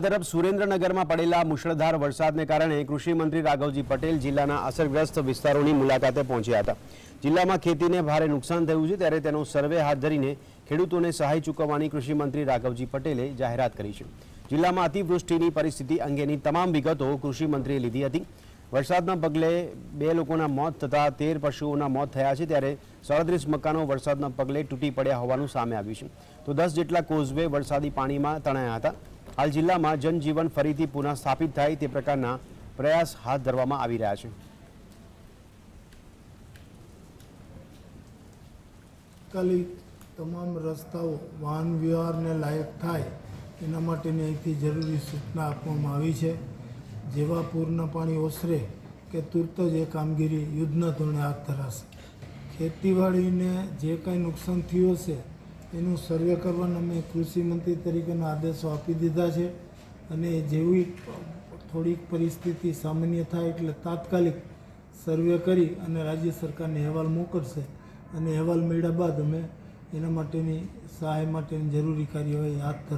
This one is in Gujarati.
તરફ સુરેન્દ્રનગરમાં પડેલા મુશળધાર વરસાદને કારણે કૃષિ મંત્રી રાઘવજી પટેલ જિલ્લાના અસરગ્રસ્ત વિસ્તારોની મુલાકાતે પહોંચ્યા હતા. જિલ્લામાં ખેતીને ભારે નુકસાન થયું છે ત્યારે તેનો સર્વે હાથ ધરીને ખેડૂતોને સહાય ચૂકવવાની કૃષિમંત્રી રાઘવજી પટેલે જાહેરાત કરી છે. જિલ્લામાં અતિવૃષ્ટિની પરિસ્થિતિ અંગેની તમામ વિગતો કૃષિમંત્રીએ લીધી હતી. વરસાદના પગલે બે લોકોના મોત થતાં તેર પશુઓના મોત થયા છે ત્યારે સાડત્રીસ મકાનો વરસાદના પગલે તૂટી પડ્યા હોવાનું સામે આવ્યું છે. તો દસ જેટલા કોઝવે વરસાદી પાણીમાં તણાયા હતા. હાલ જિલ્લામાં જનજીવન ફરીથી પુનઃ સ્થાપિત થાય તે પ્રકારના પ્રયાસ હાથ ધરવામાં આવી રહ્યા છે. તાત્કાલિક તમામ રસ્તાઓ વાહન વ્યવહારને લાયક થાય એના માટેની અહીંથી જરૂરી સૂચના આપવામાં આવી છે. જેવા પૂરના પાણી ઓસરે કે તુરત જ એ કામગીરી યુદ્ધના ધોરણે હાથ ધરાશે. ખેતીવાડીને જે કાંઈ નુકસાન થયું હશે એનું સર્વે કરવાના અમે કૃષિ મંત્રી તરીકેના આદેશો આપી દીધા છે. અને જેવી થોડીક પરિસ્થિતિ સામાન્ય થાય એટલે તાત્કાલિક સર્વે કરી અને રાજ્ય સરકારને અહેવાલ મોકલશે. અને અહેવાલ મળ્યા બાદ અમે એના માટેની સહાય માટેની જરૂરી કાર્યવાહી હાથ ધર